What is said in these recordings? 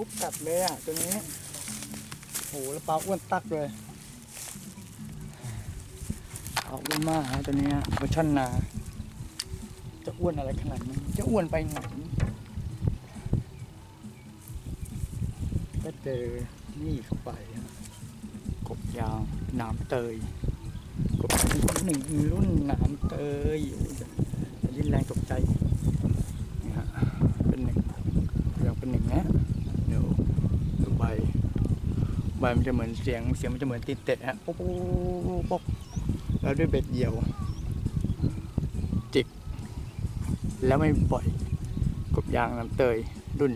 ปุ๊บกัดเลยอะตัวนี้โหแล้วปลาอ้วนตักเลยปลาอ้วนมากฮะตัวนี้เวอร์ชันนา จะอ้วนอะไรขนาดนี้จะอ้วนไปไหนก็เจอนี่เข้าไปกบยางหน้ำเตยกบหนึ่งรุ่นหน้ำเตยโอ้ยจะลิ้นแรงตกใจนี่ฮะเป็นหนึ่งนะเดี๋ยวดูใบ ใบมันจะเหมือนเสียงเสียงมันจะเหมือนตีนเตะฮะป๊อกป๊อกป๊อกแล้วด้วยเบ็ดเหี่ยว จิก แล้วไม่ปล่อย กบยางน้ำเตยรุ่น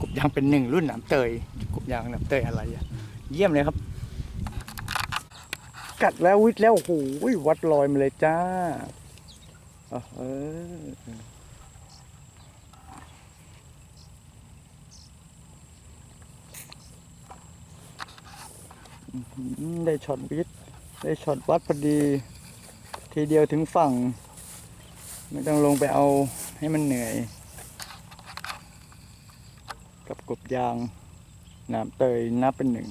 กบยางเป็นหนึ่งรุ่นน้ำเตย กบยางน้ำเตยอะไรอะเยี่ยมเลยครับ กัดแล้ววิทย์แล้วโอ้โหวัดลอยมาเลยจ้าเออเอออื้อหือ ได้ช็อตวิทย์ได้ช็อตวัดพอดี ทีเดียวถึงฝั่ง ไม่ต้องลงไปเอาให้มันเหนื่อย กับกบยางน้ำเตยนับเป็นหนึ่ง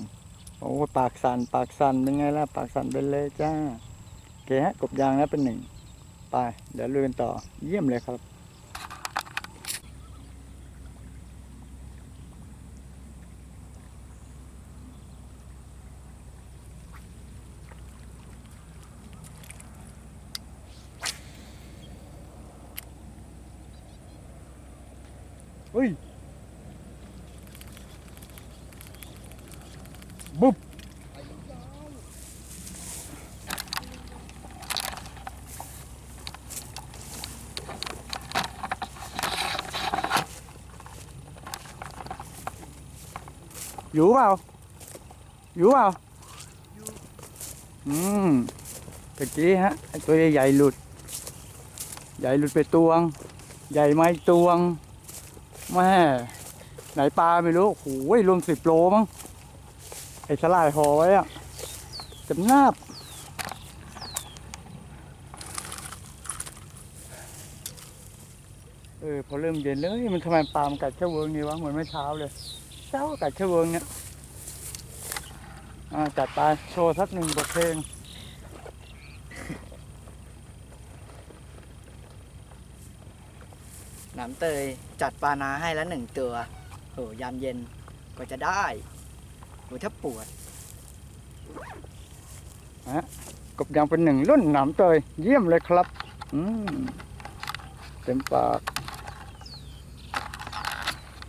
โอ้ปากสันปากสันเป็นไงล่ะ ปากสันเป็นเลยจ้าโอเคฮะกบยางนับเป็นหนึ่งไป เดี๋ยวลุยกันต่อเยี่ยมเลยครับ เฮ้ยบุ๊บอยู่เปล่าอยู่เปล่าอืมต แม่ไหนปลาไม่รู้โอ้ยรวมสิบโลมั้งไอ้สลายห่อไว้อะจำนาบเออพอเริ่มเย็นเลยมันทำไมปลามันกัดแค่เวิร์กนี่วะเหมือนเมื่อเช้าเลยเช้ากัดแค่เวิร์กเนี่ยอ่าจัดไปโชว์สักหนึ่งบทเพลง น้ำเตยจัดปลานาให้แล้วหนึ่งตัวโหยามเย็นก็จะได้โหถ้าปวดกบยางเป็นหนึ่งรุ่นหนามเตยเยี่ยมเลยครับ อืมเต็มปาก